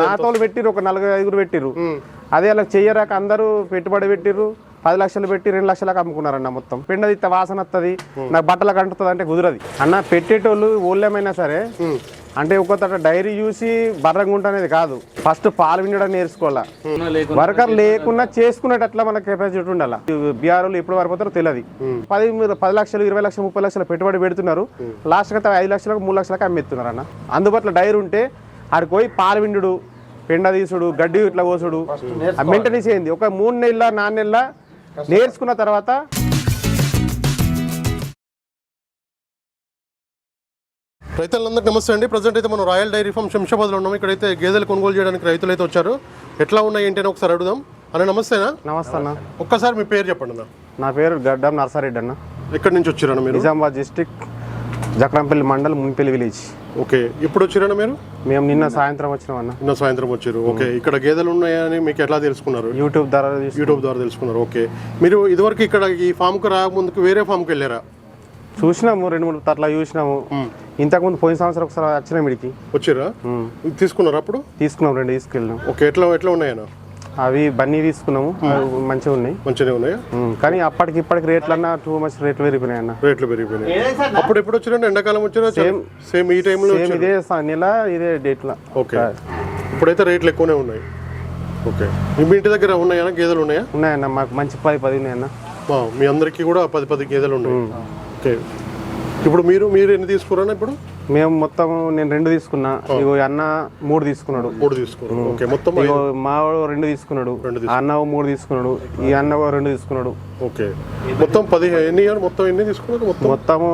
నాతో పెట్టిర్రు ఒక నలుగురు ఐదుగురు పెట్టిర్రు. అదే అలా చెయ్యరాక అందరూ పెట్టుబడి పెట్టిర్రు పది లక్షలు పెట్టి రెండు లక్షలకు అమ్ముకున్నారన్న మొత్తం. పిండది ఇత్త వాసన వస్తుంది నాకు బట్టలకు అంటుతుంది అంటే కుదరది. అన్న పెట్టేటోళ్ళు ఊళ్ళేమైనా సరే అంటే ఒక్కొక్క డైరీ చూసి బర్రంగా అనేది కాదు. ఫస్ట్ పాలు వినడం నేర్చుకోవాలా. వర్కర్ లేకున్నా చేసుకునేటట్లా మన కెపాసిటీ ఉండాలి. బీఆర్ఓలు ఎప్పుడు వరపోతారో తెలియదు పది మీరు పది లక్షలు ఇరవై లక్షలు ముప్పై లక్షలు పెట్టుబడి పెడుతున్నారు. లాస్ట్ ఐదు లక్షలకు మూడు లక్షలకు అమ్మేస్తున్నారు అన్న. అందుబాటులో డైరీ ఉంటే ఆడికి పోయి పాలు విండు పెండ తీసుడు గడ్డి ఇట్లా కోసుడు. మెయింటెనెన్స్ అయింది ఒక మూడు నెలల నాలుగు నెలల నేర్చుకున్న తర్వాత రైతులందరికీ నమస్తే అండి. ప్రజెంట్ అయితే మనం రాయల్ డైరీ ఫామ్ శంషాబాద్లో ఉన్నాం. ఇక్కడైతే గేదెలు కొనుగోలు చేయడానికి రైతులు అయితే వచ్చారు. ఎట్లా ఉన్నాయి ఏంటి అని ఒకసారి అడుగుదాం. అన్న నమస్తేనా నమస్తే అన్న. ఒక్కసారి మీ పేరు చెప్పండి అన్న. నా పేరు గడ్డం నర్సారెడ్డి అన్న. ఎక్కడి నుంచి వచ్చారన్న మీరు? Nizamabad district Jakrampalli mandal Munipalli village. Okay. ఇప్పుడు వచ్చారన్న మీరు? మేము నిన్న సాయంత్రం వచ్చినాం అన్న. నిన్న సాయంత్రం వచ్చారు. ఓకే. ఇక్కడ గేదెలు ఉన్నాయని మీకు ఎట్లా తెలుసుకున్నారు? యూట్యూబ్ ద్వారా యూట్యూబ్ ద్వారా తెలుసుకున్నారు. ఓకే. మీరు ఇదివరకు ఇక్కడ ఈ ఫామ్కి రాకముందుకు వేరే ఫామ్కి వెళ్ళారా? చూసినాము రెండు మూడు అట్లా చూసినాము. ఇంతకుముందు పోయిన సంవత్సరం ఒకసారి వచ్చినాం ఇడికి వచ్చారా? తీసుకున్నారా అప్పుడు? తీసుకున్నాం రెండు తీసుకెళ్ళినాం. ఓకే. ఎట్లా ఎట్లా ఉన్నాయన్న? అవి బన్నీ తీసుకున్నాము. మంచిగా ఉన్నాయి. మంచిగానే ఉన్నాయా? కానీ అప్పటికి ఇప్పటికి రేట్లు అన్న టూ మచ్ రేట్లు పెరిగిపోయినాయి అన్న. రేట్లు పెరిగిపోయినాయి. అప్పుడు ఎప్పుడు వచ్చారండి ఎండాకాలం వచ్చారా సేమ్ ఈ టైంలో సేమ్ ఇదే స- నెల ఇదే డేట్ల ఓకే. ఇప్పుడైతే రేట్లు ఎక్కువనే ఉన్నాయి. ఓకే. మీ ఇంటి దగ్గర ఉన్నాయా? గేదెలు ఉన్నాయా? ఉన్నాయన్న. మాకు మంచి పది పది ఉన్నాయన్న మా, మీ అందరికీ కూడా పది పది గేదెలు ఉన్నాయి. ఓకే. ఇప్పుడు మీరు మీరు ఎన్ని తీసుకురా ఇప్పుడు? మేము మొత్తం నేను రెండు తీసుకున్నా. ఇగో ఈ అన్న మూడు తీసుకున్నాడు. మూడు తీసుకున్నారు ఓకే మొత్తం ఇగో మావాడు రెండు తీసుకున్నాడు. అన్న మూడు తీసుకున్నాడు. ఈ అన్న రెండు తీసుకున్నాడు. ఓకే. మొత్తం పది ఎన్ని ఇయర్? మొత్తం ఎన్ని తీసుకున్నారు? మొత్తం? మొత్తము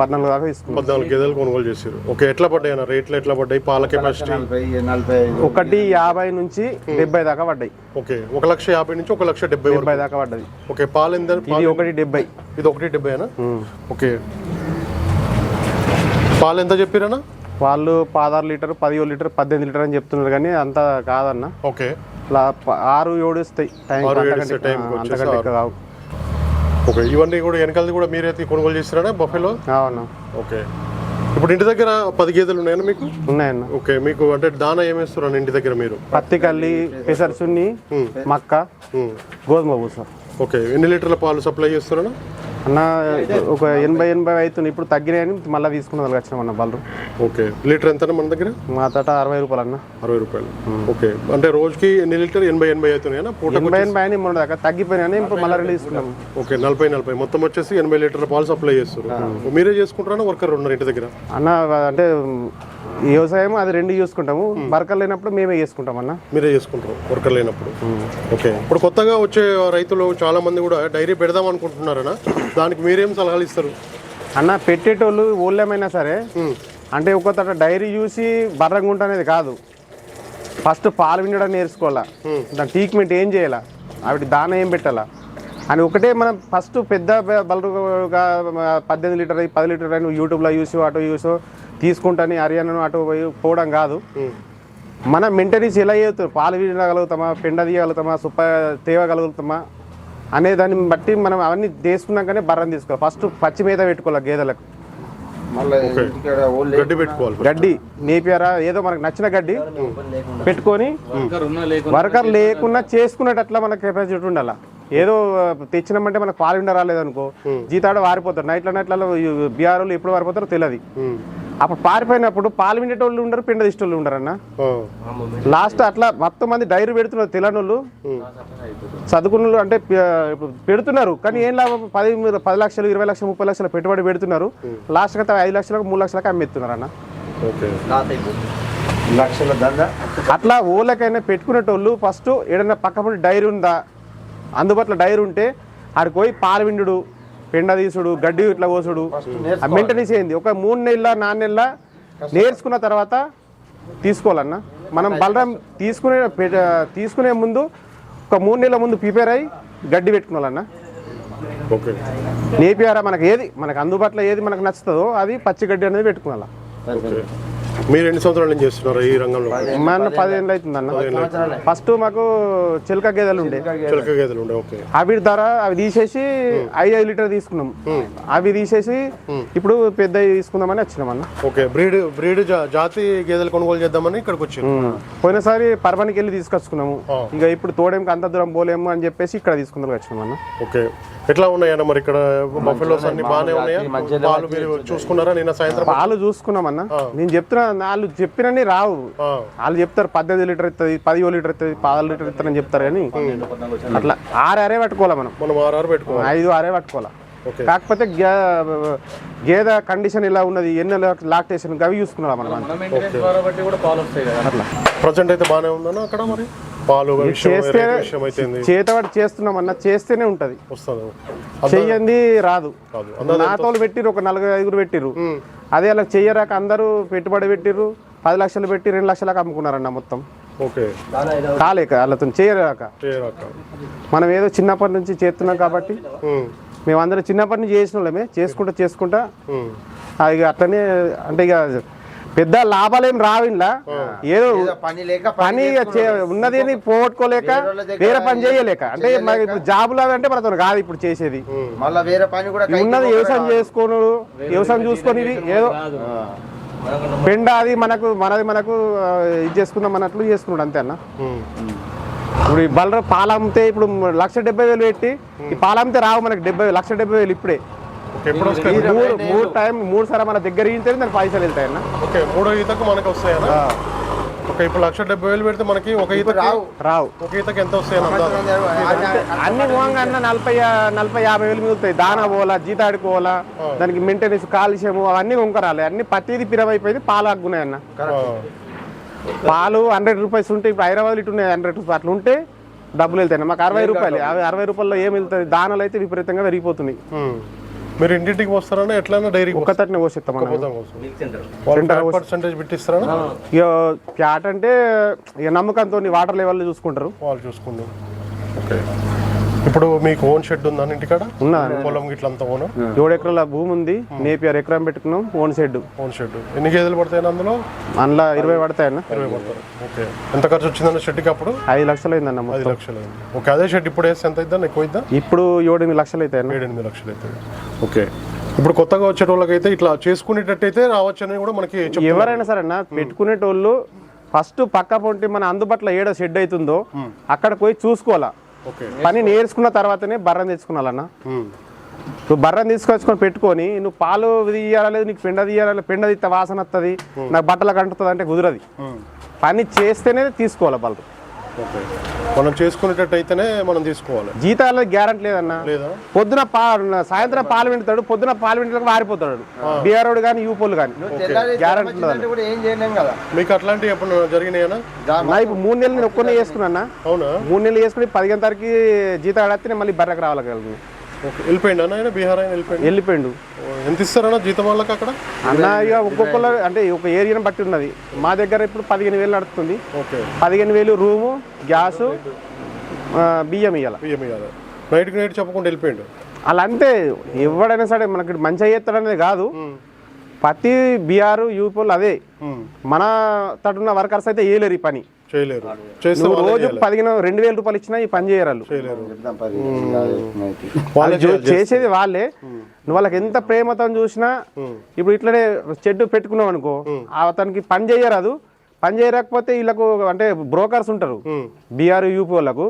పద్నాలుగు దాకా తీసుకున్నాం పద్నాలుగు గేదెలు కొనుగోలు చేశారు ఓకే ఎట్లా పడ్డాయి అన్న? రేట్లు ఎట్లా పడ్డాయి? పాల కెపాసిటీ? ఒకటి యాభై నుంచి డెబ్బై దాకా పడ్డాయి. ఓకే ఒక లక్ష యాభై నుంచి ఒక లక్ష డెబ్బై డెబ్బై దాకా పడ్డది ఓకే పాలు ఎంత? ఇది ఒకటి డెబ్బై. ఇది ఒకటి డెబ్బైనా? ఓకే. పాలు ఎంత చెప్పారన్నా? వాళ్ళు పదహారు లీటర్ పదిహేడు లీటర్ పద్దెనిమిది లీటర్ అని చెప్తున్నారు కానీ అంత కాదన్న. ఓకే. ఆరు ఏడు ఇస్తాయి ఓకే ఇవన్నీ కూడా వెనకాలది కూడా మీరైతే కొనుగోలు చేస్తారా బఫెలో? అవును. ఓకే. ఇప్పుడు ఇంటి దగ్గర పది గేదెలు ఉన్నాయన్నా మీకు? ఉన్నాయన్న. ఓకే మీకు అంటే దానా ఏమేస్తున్నారు ఇంటి దగ్గర మీరు? పత్తి కల్లి పెసర చున్ని మక్క. గోధుమ పూస ఓకే ఎన్ని లీటర్ల పాలు సప్లై చేస్తారన్నా? అన్న ఒక ఎనభై ఎనభై అవుతుంది ఇప్పుడు తగ్గినాయని మళ్ళీ తీసుకున్న వాళ్ళకి వచ్చినాం అన్న బళ్ళు ఓకే. లీటర్ ఎంత మన దగ్గర? మా తోట అరవై రూపాయలు అన్న. అరవై రూపాయలు. ఓకే. అంటే రోజుకి ఎన్ని లీటర్? ఎనభై ఎనభై అవుతున్నాయన్నా పూట ఎనభై ఎనభై అని మొన్న దాకా తగ్గిపోయినాయని ఇప్పుడు మళ్ళీ రిలీజ్ తీసుకున్నాం ఓకే నలభై నలభై. మొత్తం వచ్చేసి ఎనభై లీటర్ల పాలు సప్లై చేస్తారు మీరే చేసుకుంటారా? వర్కర్ ఉన్నారు ఇంటి దగ్గర? అన్న అంటే ఈ వ్యవసాయం అది రెండు చూసుకుంటాము. బరకలు లేనప్పుడు మేమే చేసుకుంటాం అన్న. మీరే చేసుకుంటారు వర్కర్ లేనప్పుడు. ఓకే. ఇప్పుడు కొత్తగా వచ్చే రైతులు చాలా మంది కూడా డైరీ పెడదాం అనుకుంటున్నారనా దానికి మీరేం సలహాలు ఇస్తారు? అన్న పెట్టేటోళ్ళు ఊళ్ళేమైనా సరే అంటే ఒక్కొక్క డైరీ చూసి బర్రంగా అనేది కాదు. ఫస్ట్ పాలు వినడం నేర్చుకోవాలా? దాని ట్రీట్మెంట్ ఏం చేయాలా? ఆవిడ దాన ఏం పెట్టాలా? అని ఒకటే మనం ఫస్ట్ పెద్ద బ- బలుగా పద్దెనిమిది లీటర్ పది లీటర్ అని యూట్యూబ్లో చూసి అటు చూసో తీసుకుంటాని హర్యానా అటు పోయి పోవడం కాదు. మన మెయింటెనెన్స్ ఎలా చేస్తాం పాలు వినగలుగుతామా? పెండ తీయగలుగుతామా? సుప్ప తేవగలుగుతామా? అనే దాన్ని బట్టి మనం అవన్నీ తీసుకున్నాకనే బర్రం తీసుకోవాలి ఫస్ట్ పచ్చి మీద పెట్టుకోవాలి గేదెలకు? గడ్డి పెట్టుకోవాలి గడ్డి నేపియారా ఏదో మనకు నచ్చిన గడ్డి పెట్టుకొని వర్కర్ లేకున్నా చేసుకునేటట్లా మనకు కెపాసిటీ ఉండాల? ఏదో తెచ్చినామంటే మనకు పాలు ఉండ రాలేదనుకో జీతాడు వారిపోతారు నైట్ల నైట్లలో బీఆర్ఓలు ఎప్పుడు వారిపోతారో తెలియదు. అప్పుడు పారిపోయినప్పుడు పాలు విండేటోళ్ళు ఉండరు పిండ తీసేటోళ్ళు ఉండరు అన్న. లాస్ట్ అట్లా మొత్తం మంది డైరీ పెడుతున్నారు తెలనోళ్ళు చదువుకున్న అంటే ఇప్పుడు పెడుతున్నారు కానీ ఏం లాభం? పది పది లక్షలు ఇరవై లక్షలు ముప్పై లక్షలు పెట్టుబడి పెడుతున్నారు. లాస్ట్ అయితే ఐదు లక్షలకు మూడు లక్షలకు అమ్మేస్తున్నారు అన్న. ఓకే. లక్షల దంద? అట్లా ఊళ్ళకైనా పెట్టుకునేటోళ్ళు ఫస్ట్ ఏదైనా పక్క డైరీ ఉందా? అందుబాటులో డైరీ ఉంటే ఆడికి పోయి పాలు విండు పెండ తీసుడు గడ్డి ఇట్లా కోసుడు. మెయింటెనెన్స్ అయింది ఒక మూడు నెలల నాలుగు నెలల నేర్చుకున్న తర్వాత తీసుకోవాలన్న. మనం బలరాం తీసుకునే తీసుకునే ముందు ఒక మూడు నెలల ముందు ప్రిపేర్ అయ్యి గడ్డి పెట్టుకోవాలన్న. ఓకే. నేపియారా? మనకి ఏది మనకు అందుబాటులో ఏది మనకు నచ్చుతుందో అది పచ్చి గడ్డి అనేది పెట్టుకోవాలా. మీరు ఎన్ని సంవత్సరాలు ఏం చేస్తున్నారు ఈ రంగంలో? మా అన్న పదిహేనులు అవుతుంది అన్న ఫస్ట్ మాకు చిలక గేదెలు ఉండే. చిలక గేదెలు. ఉండే ఓకే. అవి ధర అవి తీసేసి ఐదు ఐదు లీటర్ తీసుకున్నాం. అవి తీసేసి ఇప్పుడు పెద్ద తీసుకుందామని వచ్చినాం అన్న ఓకే బ్రీడ్ బ్రీడ్ జా- జాతి గేదెలు కొనుగోలు చేద్దామని ఇక్కడికి వచ్చారు. పోయినసారి పర్వానికి వెళ్ళి తీసుకొచ్చుకున్నాము. ఇక ఇప్పుడు తోడేంకి అంత దూరం పోలేము అని చెప్పేసి ఇక్కడ తీసుకుందాం వచ్చినాం అన్న ఓకే. ఎట్లా ఉన్నాయన్న మరి ఇక్కడ బఫెలోస్ అన్ని బాగానే ఉన్నాయా? పాలు మీరు చూసుకున్నారా? నిన్న సాయంత్రం పాలు చూసుకున్నాం అన్న నేను చెప్తున్నా వాళ్ళు చెప్పినన్ని రావు. వాళ్ళు చెప్తారు పద్దెనిమిది లీటర్ ఇస్తుంది పదిహేను లీటర్ ఇస్తుంది పదహారు లీటర్ ఇస్తారని చెప్తారు కానీ అట్లా ఆరు ఆరే పట్టుకోవాలి మనం? మనం ఆర్ఆర్ పెట్టుకోవాలి. ఐదు ఆరే పట్టుకోవాలి? ఓకే. కాకపోతే గేదె కండిషన్ ఇలా ఉన్నది ఎన్ని లాక్టేషన్ అవి చూసుకున్నాం మనం అంతే. అట్లా. ప్రజెంట్ అయితే బాగానే ఉందన్న అక్కడ మరి? పాలు చేస్తే చేస్తున్నాం అన్న చేస్తేనే ఉంటది. వస్తుంది? చెయ్యంది రాదు. కాదు నాతోలు పెట్టిర్రు ఒక నలుగురు ఐదుగురు పెట్టిర్రు. అదే అలా చెయ్యరాక అందరూ పెట్టుబడి పెట్టిర్రు పది లక్షలు పెట్టి రెండు లక్షలకు అమ్ముకున్నారన్న మొత్తం. ఓకే. కాలేక వాళ్ళతో చేయరాక. మనం ఏదో చిన్నప్పటి నుంచి చేస్తున్నాం కాబట్టి ఉమ్, మేమందరం చిన్నప్పటి నుంచి చేసిన వాళ్ళమే. చేసుకుంటా చేసుకుంటా. ఇక అట్లనే అంటే ఇక పెద్ద లాభాలు ఏం రావింలా ఏదో పని లేక పని ఇక చే- ఉన్నది అని పోగొట్టుకోలేక వేరే పని చేయలేక. అంటే మాకు ఇప్పుడు జాబులు అవి అంటే మనతో కాదు ఇప్పుడు చేసేది. మళ్ళా వేరే పని కూడా ఉన్నది వ్యవసాయం చేసుకోను వ్యవసాయం చూసుకొని ఏదో పెండ అది మనకు మనది మనకు ఇది చేసుకుందాం అన్నట్లు చేసుకున్నాడు అంతే అన్న. ఇప్పుడు ఈ బలర పాలు అమ్మితే ఇప్పుడు లక్ష డెబ్బై వేలు పెట్టి ఈ పాలు అమ్మితే రావు మనకి డెబ్బై లక్ష డెబ్బై వేలు ఇప్పుడే. ఎప్పుడు వస్తాయి మూడు మూడు టైం మూడు సార్లు మన దగ్గర ఇంటే దాని పైసలు వెళ్తాయన్న ఓకే మూడో ఈతకు మనకి వస్తాయన్నా ఓకే ఇప్పుడు లక్ష డెబ్బై వేలు పెడితే మనకి ఒక ఈతకి రావు. రావు. ఒక ఈతకి ఎంత అందాజు? అన్ని? పోగా అన్న నలభై నలభై యాభై వేలు మిగులుతాయి. దానా పోలా జీతాడి పోలా దానికి మెయింటెనెన్స్ కాలుష్యము అవన్నీ వంకరాలి. అన్ని ప్రతిదీ పిరవైపోయింది పాలు అగ్గున్నాయన్న ఆ, పాలు హండ్రెడ్ రూపీస్ ఉంటే ఇప్పుడు హైదరాబాద్ ఇటు ఉన్నాయి హండ్రెడ్ రూపీస్. అట్లా ఉంటే డబ్బులు వెళ్తాయి మాకు అరవై రూపాయలు. అవి అరవై రూపాయల్లో ఏం వెళ్తుంది దానాలు అయితే విపరీతంగా పెరిగిపోతున్నాయి. మీరు ఇంటింటికి వస్తారన్నా ఎట్లన్నా డైరీకి ఒక్క తట్టిన పోసేస్తాం మనం పోతాం వాళ్ళు పర్సెంటేజ్ పెట్టిస్తారా? ఇక ప్యాట్ అంటే ఇక నమ్మకంతో వాటర్ లెవెల్ చూసుకుంటారు. వాళ్ళు చూసుకుందాం ఓకే. ఇప్పుడు మీకు ఓన్ షెడ్ ఉందా ఇంటికాడ ఉన్నదండి పొలం గిట్ల అంతా ఓన్? ఏడు ఎకరాల భూమి ఉంది. నేపియర్ ఎకరం పెట్టుకున్నాం ఓన్ షెడ్. Own shed. ఎన్ని గేదెలు పడతాయి అందులో? అందులో ఇరవై పడతాయన్న ఇరవై పడతారు ఓకే. ఎంత ఖర్చు వచ్చిందన్న షెడ్కి అప్పుడు? ఐదు లక్షలు అయిందన్న ఐదు లక్షలు అయింది. ఓకే అదే షెడ్ ఇప్పుడు వేస్తే ఎంత అవుతుందా ఎక్కువ అవుతుందా ఇప్పుడు ఏడు ఎనిమిది లక్షలు అవుతాయన్న ఏడు ఎనిమిది లక్షలు అవుతుంది ఓకే. ఇప్పుడు కొత్తగా వచ్చే వాళ్ళకైతే ఇట్లా చేసుకునేటట్టయితే రావచ్చని కూడా మనకి ఎవరైనా సరే అన్న పెట్టుకునేటోళ్ళు ఫస్ట్ పక్క పొంటి మన అందుబాటులో ఏడో షెడ్ అవుతుందో అక్కడ పోయి చూసుకోవాలా. పని నేర్చుకున్న తర్వాతనే బర్రం తెచ్చుకున్నాలన్న. నువ్వు బర్రం తీసుకొచ్చుకొని పెట్టుకొని నువ్వు పాలు తీయాలి నీకు పెండ తీయాలి పెండ తీస్తే వాసన వస్తుంది నాకు బట్టలకు అంటుతుంది అంటే కుదరది. పని చేస్తేనే తీసుకోవాలి ఓకే మనం చేసుకునేటట్టయితేనే మనం తీసుకోవాలి. జీతాల గ్యారంటీ లేదన్న? లేదా? పొద్దున పా సాయంత్రం పాలు వింటాడు పొద్దున పాలు వింటాడు వారిపోతాడు. బీఆర్ఓడు కానీ యూపోలు కానీ. గ్యారంటీ మీకు అట్లాంటివి ఎప్పుడు జరిగినాయనా? ఇప్పుడు మూడు నెలలు నేను ఒక్కనే చేసుకున్నా అవునా? మూడు నెలలు చేసుకుని పదిహేను తారీఖు జీతం నేను మళ్ళీ బర్రకు రావాలి వెళ్ళిపోయిండు అన్న ఆయన బీహార్ ఆయన వెళ్ళిపోయిండు? వెళ్ళిపోయిండు. ఎంత ఇస్తారన్నా జీతం వాళ్ళకి అక్కడ? అన్న ఇక ఒక్కొక్కరు అంటే ఒక ఏరియాని బట్టి ఉన్నది. మా దగ్గర ఇప్పుడు పదిహేను వేలు నడుస్తుంది. పదిహేను వేలు రూము గ్యాసు బియ్యం ఇవ్వాలి బియ్యం ఇవ్వాలి నైట్కి నైట్ చెప్పకుండా వెళ్ళిపోయిండు. అలా అంతే ఎవడైనా సరే మనకి మంచిగా చేస్తాడనేది కాదు. ప్రతి బీఆర్ యూపీలు అదే. మన తటున్న వర్కర్స్ అయితే వేయలేరు ఈ పని. చేయలేరు. నువ్వు రోజు. పదిహేను రెండు వేల రూపాయలు ఇచ్చినా ఈ పని చేయరు వాళ్ళు. వాళ్ళే చేసేది వాళ్ళే. నువ్వు వాళ్ళకి ఎంత ప్రేమతో చూసినా ఇప్పుడు ఇట్లనే చెడ్డు పెట్టుకున్నావు అనుకో అతనికి పని చేయరాదు. పని చేయకపోతే వీళ్ళకు అంటే బ్రోకర్స్ ఉంటారు. బీఆర్ యూపీ వాళ్ళకు.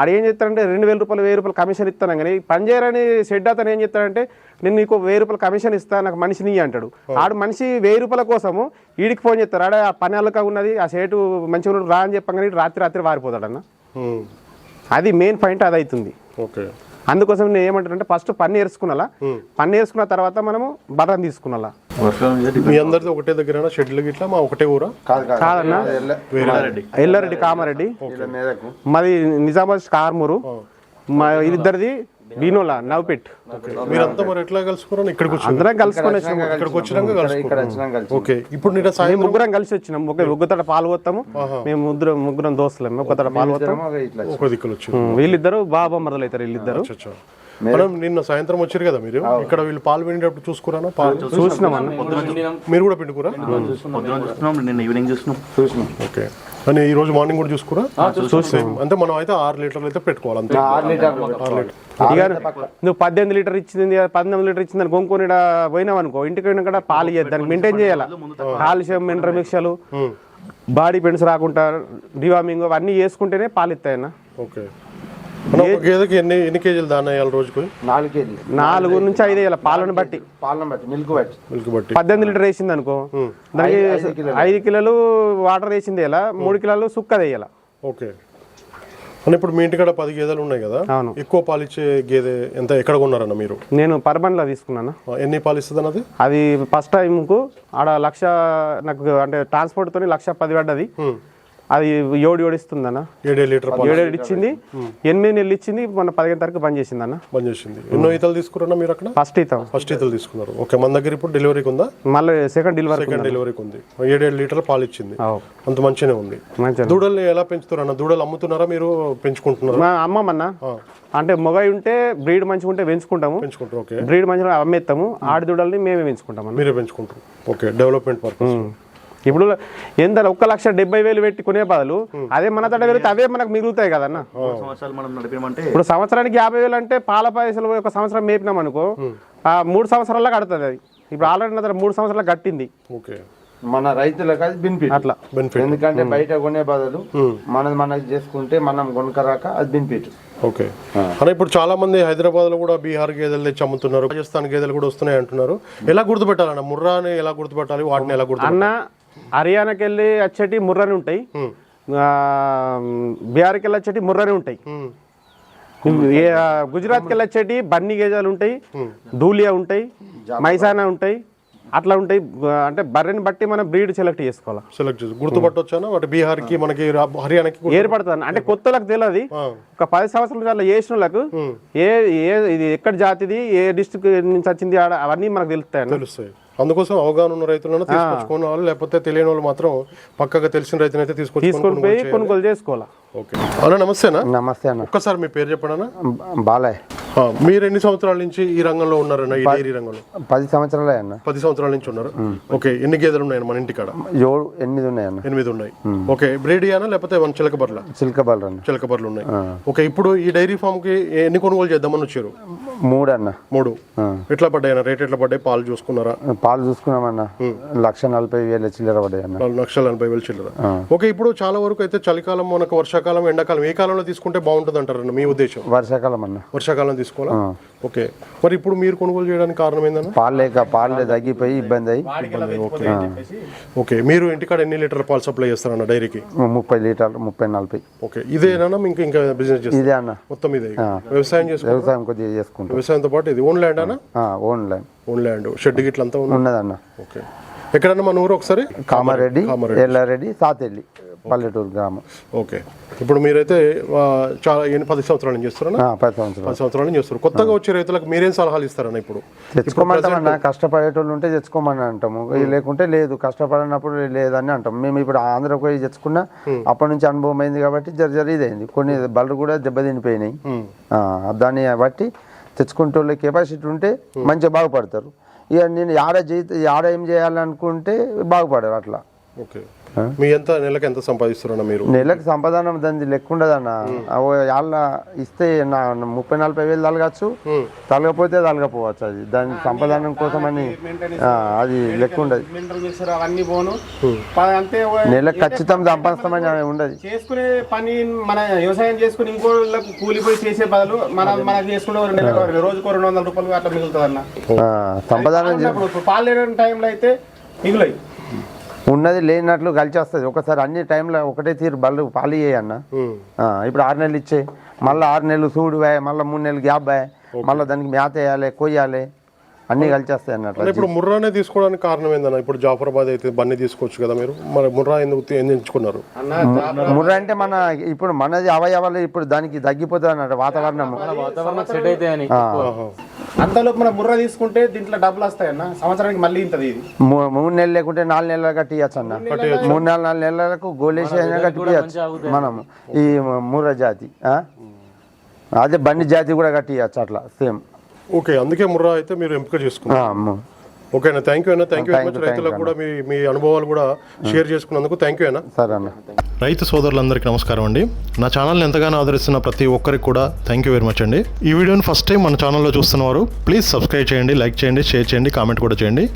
ఆడు ఏం చెప్తారంటే రెండు వేల రూపాయలు వెయ్యి రూపాయలు కమిషన్ ఇస్తాను కానీ పని చేయరని షెడ్ అతను ఏం చెప్తాడంటే నేను నీకు వెయ్యి రూపాయలు కమిషన్ ఇస్తా నాకు మనిషిని అంటాడు. ఆడు మనిషి వెయ్యి రూపాయల కోసము వీడికి ఫోన్ చేస్తారు. ఆడ ఆ పని అల్లక ఉన్నది ఆ సేటు మంచిగా రా అని చెప్పగానే రాత్రి రాత్రి వారిపోతాడు అన్న ఉమ్. అది మెయిన్ పాయింట్ అది అవుతుంది ఓకే. అందుకోసం నేను ఏమంటానంటే ఫస్ట్ పని నేర్చుకున్నాలా పని నేర్చుకున్న తర్వాత మనము బర్రం తీసుకున్నాలా మీ అందరిది ఒకటే దగ్గర షెడ్లు గిట్లా? మా ఒకటే ఊరా? కాదు కాదు. కాదన్నా? ఎల్లారెడ్డి కామారెడ్డి. మాది నిజామాబాద్ కార్మూరు. మా ఇద్దరిది బీనోలా నవ్పెట్ మీరంతా మరి ఎట్లా కలుసుకున్నాను ఇక్కడికి వచ్చి అందరం కలుసుకొని వచ్చినాం ఇక్కడికి వచ్చినాక ఓకే. ఇప్పుడు నేను ముగ్గురం కలిసి వచ్చినాం. ఒక ఒక్కతడ పాలు పోతాము. మేము ముగ్గురం ముగ్గురం దోస్తులం. ఒక్కతడ పాలు పోతాం. ఇద్దరం ఒక దిక్కులు వచ్చి వీళ్ళిద్దరు బాబా మరదలు అవుతారు వీళ్ళిద్దరు మనం నిన్న సాయంత్రం వచ్చారు కదా మీరు? ఇక్కడ వీళ్ళు పాలు పిండేటప్పుడు చూసుకురానా పాలు చూసినామన్న మీరు కూడా పిండుకురా పొద్దున చూస్తున్నాం నిన్న ఈవినింగ్ చూస్తున్నాం. చూసినాం ఓకే. అని ఈ రోజు మార్నింగ్ కూడా చూసుకురా అంటే మనం అయితే ఆరు లీటర్లు అయితే పెట్టుకోవాలి అంతే. ఆరు. ఇక నువ్వు పద్దెనిమిది లీటర్ ఇచ్చింది పద్దెనిమిది లీటర్ ఇచ్చింది అని కొనుక్కొని పోయినావు అనుకో? ఇంటికి పోయినా కూడా పాలు ఇయ్యద్దు. దానికి మెయింటైన్ చేయాలి? కాల్షియం మినరల్ మిక్సలు బాడీ పెయిన్స్ రాకుండా డివామింగ్ అవన్నీ చేసుకుంటేనే పాలు ఇస్తాయన్న. ఓకే. గేదెకి ఎన్ని ఎన్ని కేజీలు దాన్ని వేయాలి రోజుకు? నాలుగు కేజీలు. నాలుగు నుంచి ఐదు వేయాలి పాలను బట్టి. పాలను బట్టి మిల్క్ బట్టి. మిల్క్ బట్టి. పద్దెనిమిది లీటర్ వేసింది అనుకో. దానికి ఐదు కిలోలు. వాటర్ వేసింది వేయాల? మూడు కిలోలు సుక్క వేయాల? ఓకే. ఇప్పుడు మీ ఇంటికాడ పది గేదెలు ఉన్నాయి కదా? అవును. ఎక్కువ పాలు ఇచ్చే గేదె ఎంత ఎక్కడ కొన్నారన్న మీరు? నేను పర్బన్లో తీసుకున్నాను. ఎన్ని పాలు ఇస్తుంది అన్నది అది ఫస్ట్ టైంకు ఆడ లక్ష నాకు అంటే ట్రాన్స్పోర్ట్తో లక్ష పది పడ్డది. అది ఏడు ఏడు ఇస్తుందన్న. ఏడే లీటర్ పాలు ఏడు ఏడు ఇచ్చింది. ఎనిమిది నెలలు ఇచ్చింది మన పదిహేను తారీఖు బంద్ చేసిందన్న. బంద్ చేసింది. ఎన్నో ఈతలు తీసుకురన్నా మీరు అక్కడ? ఫస్ట్ ఇస్తాం ఫస్ట్ ఈతలు తీసుకున్నారు. ఓకే మన దగ్గర ఇప్పుడు డెలివరీకి ఉందా? మళ్ళీ సెకండ్ డెలివరీ సెకండ్ డెలివరీకి ఉంది. ఏడేడు లీటర్ల పాలు ఇచ్చింది. అంత మంచిగానే ఉంది. మంచిగా దూడల్ని ఎలా పెంచుతారన్న? దూడలు అమ్ముతున్నారా మీరు పెంచుకుంటున్నారా? అమ్మమ్మన్న అంటే మొగై ఉంటే బ్రీడ్ మంచిగా ఉంటే పెంచుకుంటాము. పెంచుకుంటారు ఓకే. బ్రీడ్ మంచిగా అమ్మేస్తాము. ఆడి దూడల్ని మేమే పెంచుకుంటాం మీరే పెంచుకుంటారు. Okay development purpose. ఇప్పుడు ఎంత ఒక్క లక్ష డెబ్బై వేలు పెట్టి కొనే బదులు అదే మన తడ వెళ్తే అవే మనకు మిగులుతాయి కదన్న. ఇప్పుడు సంవత్సరానికి యాభై వేలు అంటే పాల పైసలు ఒక సంవత్సరం మేపినాం అనుకో ఆ మూడు సంవత్సరాల్లో కడుతుంది అది. ఇప్పుడు ఆల్రెడీ నా మూడు సంవత్సరాలు కట్టింది. ఓకే. మన రైతులకు అది బెనిఫిట్ అట్లా. బెనిఫిట్ ఎందుకంటే బయట కొనే బదులు మనది మనకి చేసుకుంటే మనం కొనుక్కరాక అది బెనిఫిట్ ఓకే. అన్న ఇప్పుడు చాలా మంది హైదరాబాద్లో కూడా బీహార్ గేదెలు తెచ్చి అమ్ముతున్నారు రాజస్థాన్ గేదెలు కూడా వస్తున్నాయి అంటున్నారు. ఎలా గుర్తుపెట్టాలన్న ముర్రాని ఎలా గుర్తుపెట్టాలి వాటిని ఎలా గుర్తు అన్న హర్యానాకి వెళ్ళి వచ్చేటి ముర్రని ఉంటాయి. బీహార్కి వెళ్ళి వచ్చేటి ముర్రని ఉంటాయి. గుజరాత్కి వెళ్ళి వచ్చేటి బన్నీ గేజాలు ఉంటాయి. ధూలియా ఉంటాయి. మైసానా ఉంటాయి. అట్లా ఉంటాయి. అంటే బర్రెని బట్టి మనం బ్రీడ్ సెలెక్ట్ చేసుకోవాలి? సెలెక్ట్ చేసి గుర్తుపట్టొచ్చానా? వాటి బీహార్కి మనకి హర్యానాకి ఏర్పడుతుంది? అంటే కొత్తలకు తెలియదు ఒక పది సంవత్సరాల అట్లా చేసిన వాళ్ళకు ఏ ఏ ఇది ఎక్కడ జాతిది ఏ డిస్ట్రిక్ట్ నుంచి వచ్చింది అవన్నీ మనకు తెలుస్తాయి. తెలుస్తాయి. అందుకోసం అవగాహన ఉన్న రైతులను తీసుకొచ్చుకున్న వాళ్ళు లేకపోతే తెలియని వాళ్ళు మాత్రం పక్కగా తెలిసిన రైతునైతే తీసుకొచ్చి తీసుకొని పోయి కొనుగోలు చేసుకోవాలి? ఓకే. అన్న నమస్తేనా? నమస్తే అన్న. ఒక్కసారి మీ పేరు చెప్పండి అన్న. బాలయ్య. మీరు ఎన్ని సంవత్సరాల నుంచి ఈ రంగంలో ఉన్నారన్న ఈ డైరీ రంగంలో? పది సంవత్సరాలే అన్న. పది సంవత్సరాల నుంచి ఉన్నారు. ఓకే ఎన్ని గేదెలు ఉన్నాయన్న మన ఇంటికాడ? ఏడు ఎనిమిది ఉన్నాయి అన్న. ఎనిమిది ఉన్నాయి. ఓకే బ్రీడియానా లేకపోతే మన చిలక బర్ల చిల్క అన్న. చిలక బర్రెలు ఉన్నాయి. ఓకే ఇప్పుడు ఈ డైరీ ఫామ్కి ఎన్ని కొనుగోలు చేద్దామని వచ్చారు? మూడు. అన్న మూడు ఎట్లా పడ్డాయి రేట్ ఎట్లా పడ్డాయి? పాలు చూసుకున్నారా? పాలు చూసుకున్నామన్న. లక్ష నలభై వేల చిల్లర పడ్డాయి అన్న లక్షల ఎనభై వేలు చిల్లర. ఓకే ఇప్పుడు చాలా వరకు అయితే చలికాలం మనకు వర్షాకాలం ఎండాకాలం ఏ కాలంలో తీసుకుంటే బాగుంటుంది అంటారన్న మీ ఉద్దేశం? వర్షాకాలం అన్న. వర్షాకాలం తీసుకోవాలా? ఓకే. మరి ఇప్పుడు మీరు కొనుగోలు చేయడానికి కారణం ఏందన్న? పాలు లేక పాలు తగ్గిపోయి ఇబ్బంది అయ్యి ఓకే. ఓకే. మీరు ఇంటికాడ ఎన్ని లీటర్ల పాలు సప్లై చేస్తారన్న డైరీకి? ముప్పై లీటర్లు ముప్పై నలభై. ఓకే. ఇదేనా ఇంకా ఇంకా బిజినెస్ చేస్తారు? ఇదే అన్న. మొత్తం ఇదే. వ్యవసాయం చేసుకో వ్యవసాయం కొద్దిగా చేసుకుంటాం. వ్యవసాయంతో పాటు ఇది ఓన్ ల్యాండ్ అన్న? Own line own land. Shed గిట్ల అంతా ఉంది? ఉన్నదన్న. ఓకే. ఎక్కడన్నా మన ఊరు ఒకసారి? కామారెడ్డి. ఎల్లారెడ్డి సాతెల్లి. పల్లెటూరు గ్రామం. ఓకే. ఇప్పుడు మీరైతే చాలా ఎన్ని పది సంవత్సరాల నుంచి పది సంవత్సరాలు. పది సంవత్సరాల నుంచి చేస్తారు. కొత్తగా వచ్చే రైతులకు మీరేం సలహాలు ఇస్తారన్న ఇప్పుడు? తెచ్చుకోమంటామన్నా కష్టపడేటోళ్ళు ఉంటే తెచ్చుకోమని అంటాము. లేకుంటే లేదు కష్టపడినప్పుడు లేదని అంటాం మేము ఇప్పుడు ఆంధ్రకు పోయి తెచ్చుకున్నా అప్పటి నుంచి అనుభవం అయింది కాబట్టి జర జర ఇదైంది. కొన్ని బళ్ళు కూడా దెబ్బతినిపోయినాయి. దాన్ని బట్టి తెచ్చుకుంటే కెపాసిటీ ఉంటే మంచిగా బాగుపడతారు. ఇక నేను ఆడ చేయి ఆడ ఏం చేయాలనుకుంటే బాగుపడరు అట్లా. ఓకే. మీ ఎంత నెలకు ఎంత సంపాదిస్తారన్న మీరు? నెలకు సంపాదన దాని లెక్క ఉండదన్న. వాళ్ళ ఇస్తే నా ముప్పై నలభై వేలు తలగచ్చు. తలగపోతే తలగపోవచ్చు అది. దాని సంపాదన కోసం అని అది లెక్క ఉండదు. నెలకు ఖచ్చితం సంపాదిస్తామని ఉండదు. చేసుకునే పని మన వ్యవసాయం చేసుకుని ఇంకో కూలిపోయి చేసే బదులు మన మనకి చేసుకునే రోజుకో రెండు వందల రూపాయలు అట్లా మిగులుతుంది అన్న ఆ, సంపాదన ఇప్పుడు పాలు లేని టైంలో అయితే మిగులాయి. ఉన్నది లేనట్లు కలిసి వస్తుంది. ఒకసారి అన్ని టైంలో ఒకటే తీరు బళ్ళు పాలు అన్న. ఇప్పుడు ఆరు నెలలు ఇచ్చే. మళ్ళీ ఆరు నెలలు సూడు వేయ మళ్ళీ మూడు నెలలు గ్యాప్ వేయ. మళ్ళీ దానికి మేత వేయాలి కొయ్యాలి. అన్నీ కలిసి వస్తాయి అన్నట్లు అంటే ఇప్పుడు ముర్రానే తీసుకోవడానికి కారణం ఏందన్న? ఇప్పుడు జాఫరాబాద్ అయితే బన్నీ తీసుకోవచ్చు కదా మీరు. మరి ముర్రా ఎందుకు ఎంచుకున్నారు ముర్ర అంటే మన ఇప్పుడు మనది అవయవాలు ఇప్పుడు దానికి తగ్గిపోతుంది అన్నట్టు వాతావరణం. అంతలోపు మనం బుర్ర తీసుకుంటే దీంట్లో డబ్బులు వస్తాయన్న. సంవత్సరానికి మళ్ళీ ఇంతది ఇది. మూ- మూడు నెలలు లేకుంటే నాలుగు నెలలు కట్టియచ్చు అన్న మూడు నెలలు నాలుగు నెలలకు గోలేసి అయినా కట్టియచ్చు మనం ఈ మూర జాతి ఆ? అదే బండి జాతి కూడా కట్టియచ్చు అట్లా సేమ్. ఓకే అందుకే ముర్రా అయితే మీరు ఎంపిక చేసుకున్నారు. ఓకే అన్న. థ్యాంక్ యూ అన్న. Thank you very much Thank you, రైతులకు కూడా మీ మీ అనుభవాలు కూడా షేర్ చేసుకున్నందుకు థ్యాంక్ యూ అన్న. సరే అన్న. రైతు సోదరులందరికీ నమస్కారం అండి. నా ఛానల్ని ఎంతగానో ఆదరిస్తున్న ప్రతి ఒక్కరికి కూడా థ్యాంక్ యూ వెరీ మచ్ అండి. ఈ వీడియోని ఫస్ట్ టైం మన ఛానల్లో చూస్తున్నవారు ప్లీజ్ సబ్స్క్రైబ్ చేయండి లైక్ చేయండి షేర్ చేయండి కామెంట్ కూడా చేయండి.